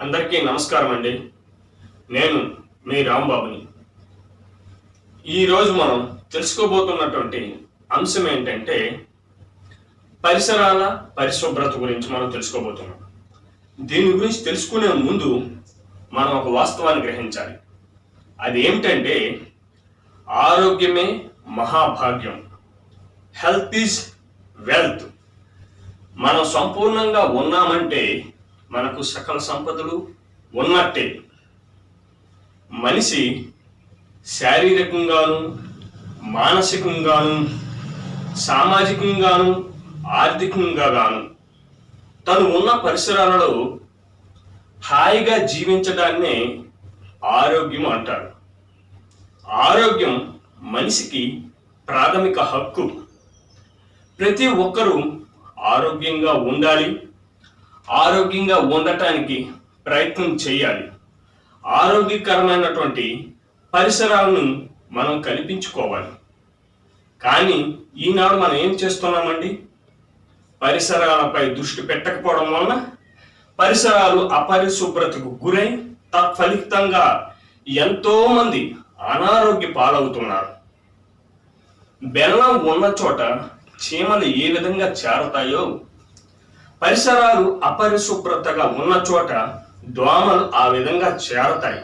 అందరికీ నమస్కారం అండి. నేను మీ రాంబాబుని ఈరోజు మనం తెలుసుకోబోతున్నటువంటి అంశం ఏంటంటే పరిసరాల పరిశుభ్రత గురించి మనం తెలుసుకోబోతున్నాం. దీని గురించి తెలుసుకునే ముందు మనం ఒక వాస్తవాన్ని గ్రహించాలి. అది ఏమిటంటే ఆరోగ్యమే మహాభాగ్యం. Health is wealth. మనం సంపూర్ణంగా ఉన్నామంటే మనకు సకల సంపదలు ఉన్నట్టే. మనిషి శారీరకంగాను మానసికంగాను సామాజికంగాను ఆర్థికంగా గాను తను ఉన్న పరిసరాలలో హాయిగా జీవించడాన్నే ఆరోగ్యం అంటారు. ఆరోగ్యం మనిషికి ప్రాథమిక హక్కు. ప్రతి ఒక్కరూ ఆరోగ్యంగా ఉండాలి. ఆరోగ్యంగా ఉండటానికి ప్రయత్నం చేయాలి. ఆరోగ్యకరమైనటువంటి పరిసరాలను మనం కల్పించుకోవాలి. కానీ ఈనాడు మనం ఏం చేస్తున్నామండి? పరిసరాలపై దృష్టి పెట్టకపోవడం వలన పరిసరాలు అపరిశుభ్రతకు గురై తత్ఫలితంగా ఎంతోమంది అనారోగ్య పాలవుతున్నారు. బెల్లం ఉన్న చోట చీమలు ఏ విధంగా చేరతాయో పరిసరాలు అపరిశుభ్రతగా ఉన్న చోట దోమలు ఆ విధంగా చేరతాయి.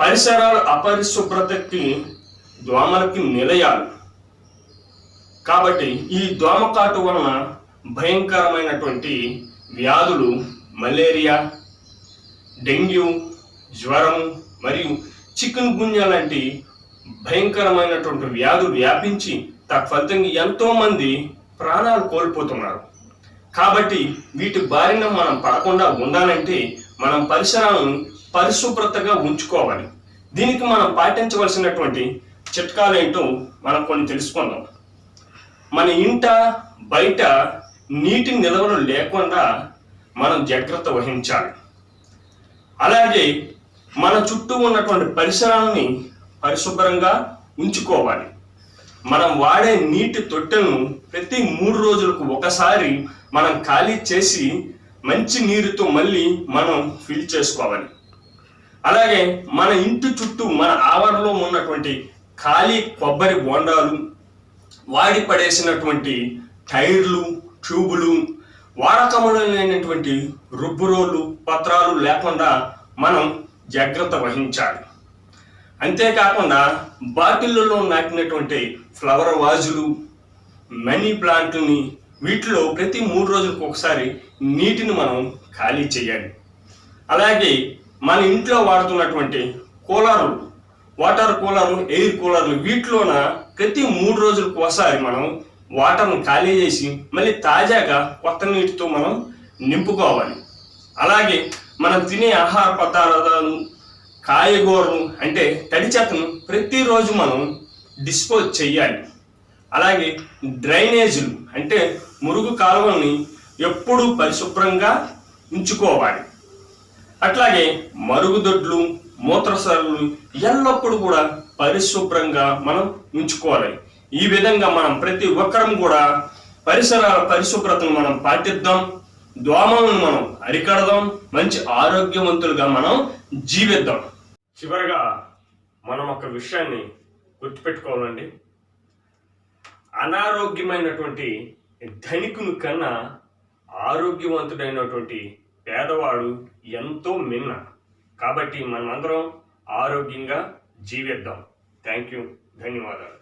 పరిసరాలు అపరిశుభ్రతకి దోమలకి నిలయాలు. కాబట్టి ఈ దోమకాటు వలన భయంకరమైనటువంటి వ్యాధులు మలేరియా డెంగ్యూ జ్వరం మరియు చికెన్ గుంజ లాంటి భయంకరమైనటువంటి వ్యాధులు వ్యాపించి తత్ఫలితంగా ఎంతోమంది ప్రాణాలు కోల్పోతున్నారు. కాబట్టి వీటి బారిన మనం పడకుండా ఉండాలంటే మనం పరిసరాలను పరిశుభ్రతగా ఉంచుకోవాలి. దీనికి మనం పాటించవలసినటువంటి చిట్కాలు ఏంటో మనం కొన్ని తెలుసుకుందాం. మన ఇంట బయట నీటి నిల్వలు లేకుండా మనం జాగ్రత్త వహించాలి. అలాగే మన చుట్టూ ఉన్నటువంటి పరిసరాలని పరిశుభ్రంగా ఉంచుకోవాలి. మనం వాడే నీటి తొట్టెలను ప్రతి మూడు రోజులకు ఒకసారి మనం ఖాళీ చేసి మంచి నీరుతో మళ్ళీ మనం ఫిల్ చేసుకోవాలి. అలాగే మన ఇంటి చుట్టూ మన ఆవరణలో ఉన్నటువంటి ఖాళీ కొబ్బరి బోండాలు వాడి పడేసినటువంటి టైర్లు ట్యూబులు వాడకములో లేనటువంటి రుబ్బురోలు పత్రాలు లేకుండా మనం జాగ్రత్త వహించాలి. అంతేకాకుండా బాటిళ్ళలో నాటినటువంటి ఫ్లవర్ వాజులు మనీ ప్లాంట్ని వీటిలో ప్రతి మూడు రోజులకు ఒకసారి నీటిని మనం ఖాళీ చేయాలి. అలాగే మన ఇంట్లో వాడుతున్నటువంటి కూలర్లు వాటర్ కూలర్లు ఎయిర్ కూలర్లు వీటిలోన ప్రతి మూడు రోజులకు ఒకసారి మనం వాటర్ను ఖాళీ చేసి మళ్ళీ తాజాగా కొత్త నీటితో మనం నింపుకోవాలి. అలాగే మనం తినే ఆహార పదార్థాలు కాయగూరలు అంటే తడి చెత్తను ప్రతిరోజు మనం డిస్పోజ్ చేయాలి. అలాగే డ్రైనేజీలు అంటే మురుగు కాలువల్ని ఎప్పుడూ పరిశుభ్రంగా ఉంచుకోవాలి. అట్లాగే మరుగుదొడ్లు మూత్రశాలలు ఎల్లప్పుడూ కూడా పరిశుభ్రంగా మనం ఉంచుకోవాలి. ఈ విధంగా మనం ప్రతి ఒక్కరం కూడా పరిసరాల పరిశుభ్రతను మనం పాటిద్దాం. దోమలను మనం అరికడదాం. మంచి ఆరోగ్యవంతులుగా మనం జీవిద్దాం. చివరిగా మనం ఒక విషయాన్ని గుర్తుపెట్టుకోవాలండి. అనారోగ్యమైనటువంటి ధనికుని కన్నా ఆరోగ్యవంతుడైనటువంటి పేదవాడు ఎంతో మిన్న. కాబట్టి మనమందరం ఆరోగ్యంగా జీవిద్దాం. థ్యాంక్ యూ ధన్యవాదాలు.